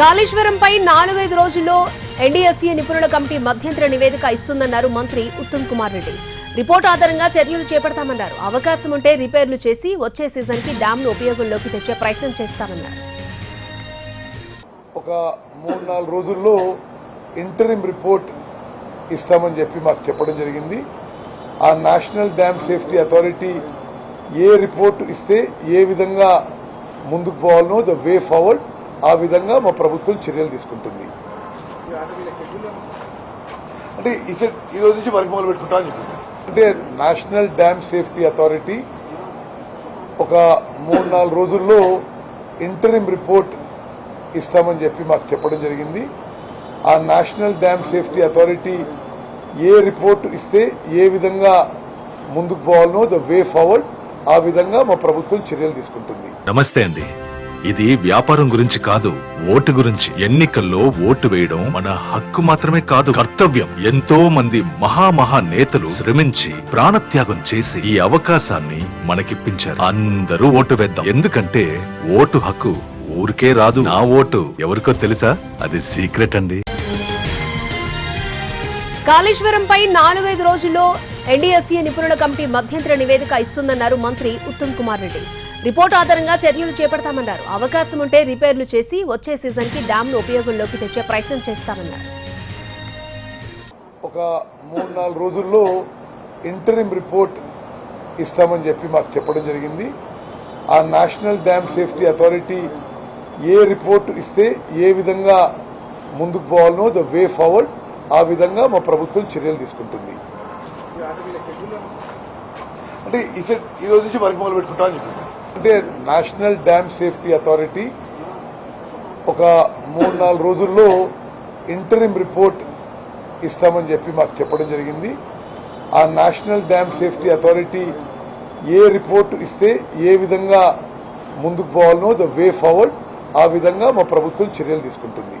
కాళేశ్వరంపై నాలుగైదు రోజుల్లో ఎన్డీఎస్సీ నిపుణుల కమిటీ మధ్యంతర నివేదిక ఇస్తుందన్నారు మంత్రి ఉత్తమ్ కుమార్ రెడ్డి. రిపోర్ట్ ఆధారంగా చర్యలు చేపడతామన్నారు. అవకాశం ఉంటే రిపేర్లు చేసి వచ్చే సీజన్కి డ్యాంను ఉపయోగంలోకి తెచ్చే ప్రయత్నం చేస్తామన్నారు. ఒక మూడు నాలుగు రోజుల్లో ఇంటరిమ్ రిపోర్ట్ ఇస్తామని చెప్పి మాకు చెప్పడం జరిగింది. ఆ నేషనల్ డ్యామ్ సేఫ్టీ అథారిటీ ఏ రిపోర్ట్ ఇస్తే ఏ విధంగా ముందుకు పోవాలనో ద వే ఫార్వర్డ్. ఆ విధంగా మా ప్రభుత్వం చర్యలు తీసుకుంటుంది. అంటే ఈ సెట్ ఈ రోజు నుంచి వరకు మొదలు పెట్టుకుంటా అని చెప్పింది. అంటే నేషనల్ డ్యామ్ సేఫ్టీ అథారిటీ ఒక మూడు నాలుగు రోజుల్లో ఇంటరిమ్ రిపోర్ట్ ఇస్తామని చెప్పి మాకు చెప్పడం జరిగింది. ఆ నేషనల్ డ్యామ్ సేఫ్టీ అథారిటీ ఏ రిపోర్ట్ ఇస్తే ఏ విధంగా ముందుకు పోవాలనో ద వే ఫార్వర్డ్ ఆ విధంగా మా ప్రభుత్వం చర్యలు తీసుకుంటుంది. నమస్తే అండి. ఇది వ్యాపారం గురించి కాదు ఓటు గురించి. ఎన్నికల్లో ఓటు వేయడం మన హక్కు మాత్రమే కాదు. కర్తవ్యం. ఎంతో మంది మహామహా నేతలు శ్రమించి ప్రాణత్యాగం చేసి ఈ అవకాశాన్ని మనకిప్పించారు. అందరూ ఓటు వేద్దాం. ఎందుకంటే ఓటు హక్కు ఊరికే రాదు. నా ఓటు ఎవరికో తెలుసా? అది సీక్రెట్ అండి. కాళేశ్వరంపై నాలుగైదు రోజుల్లో ఎన్డీఎస్సీ నిపుణుల కమిటీ మధ్యంతర నివేదిక ఇస్తుందన్నారు మంత్రి ఉత్తమ్ కుమార్ రెడ్డి. రిపోర్ట్ ఆధారంగా చర్యలు చేపడతామన్నారు. అవకాశం ఉంటే రిపేర్లు చేసి వచ్చే సీజన్కి డ్యాంను ఉపయోగంలోకి తెచ్చే ప్రయత్నం చేస్తామన్నారు. ఒక మూడు నాలుగు రోజుల్లో ఇంటరిమ్ రిపోర్ట్ ఇస్తామని చెప్పి మాకు చెప్పడం జరిగింది. ఆ నేషనల్ డ్యామ్ సేఫ్టీ అథారిటీ ఏ రిపోర్ట్ ఇస్తే ఏ విధంగా ముందుకు పోవాలనో ద వే ఫార్వర్డ్ ఆ విధంగా మా ప్రభుత్వం చర్యలు తీసుకుంటుంది. అంటే ఈ సెట్ ఈ రోజు నుంచి వర్క్ మొదలు పెట్టుకుంటా అని చెప్పింది అంటే నేషనల్ డ్యామ్ సేఫ్టీ అథారిటీ ఒక మూడు నాలుగు రోజుల్లో ఇంటరిమ్ రిపోర్ట్ ఇస్తామని చెప్పి మాకు చెప్పడం జరిగింది. ఆ నేషనల్ డ్యామ్ సేఫ్టీ అథారిటీ ఏ రిపోర్ట్ ఇస్తే ఏ విధంగా ముందుకు పోవాలనో ద వే ఫార్వర్డ్ ఆ విధంగా మా ప్రభుత్వం చర్యలు తీసుకుంటుంది.